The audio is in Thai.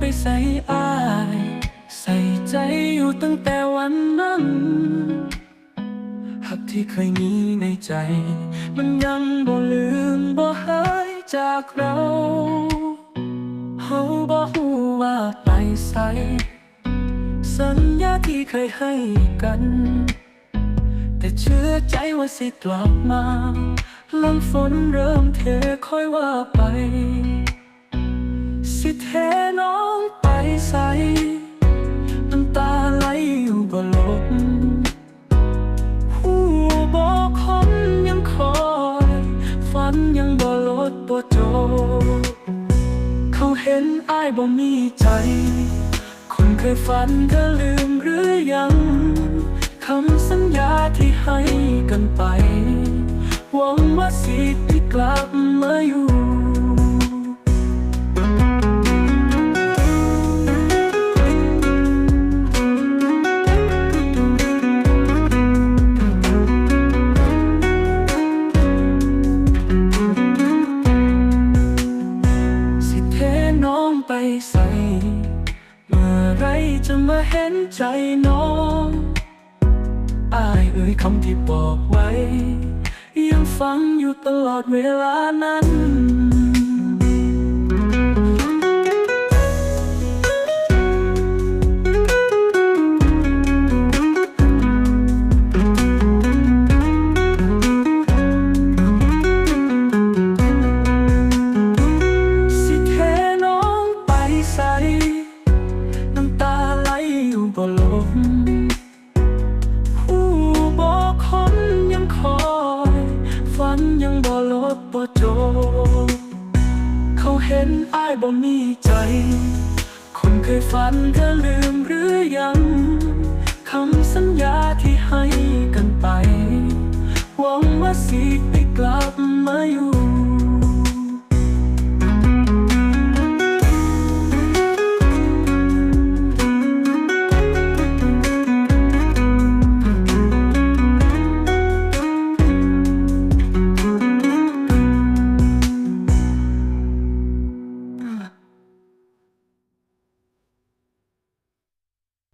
อาย ใส่ใจอยู่ตั้งแต่วันนั้นหักที่เคยมีในใจ มันยังบ่ลืมบ่หายจากเราเฮาบ่ฮู้ว่าไปใส่สัญญาที่เคยให้กัน แต่เชื่อใจว่าสิกลับมาลมฝนเริ่มเทค่อยว่าไป สิเทน้อง ใส น้ำตาไหลอยู่บ่ลบหูบอกคนยังคอย ฝันยังบ่ลดบ่จบเขาเห็นอายบ่มีใจ คนเคยฝันก็ลืมหรือยังคำสัญญาที่ให้กันไป หวังว่าสิได้กลับมาอยู่ จะมาเห็นใจน้องอายเอ่ยคำที่บอกไว้ ยังฟังอยู่ตลอดเวลานั้น ลดบ่จบเขาเห็นอายบ่มีใจ คนเคยฝันเธอลืมหรือยัง คำสัญญาที่ให้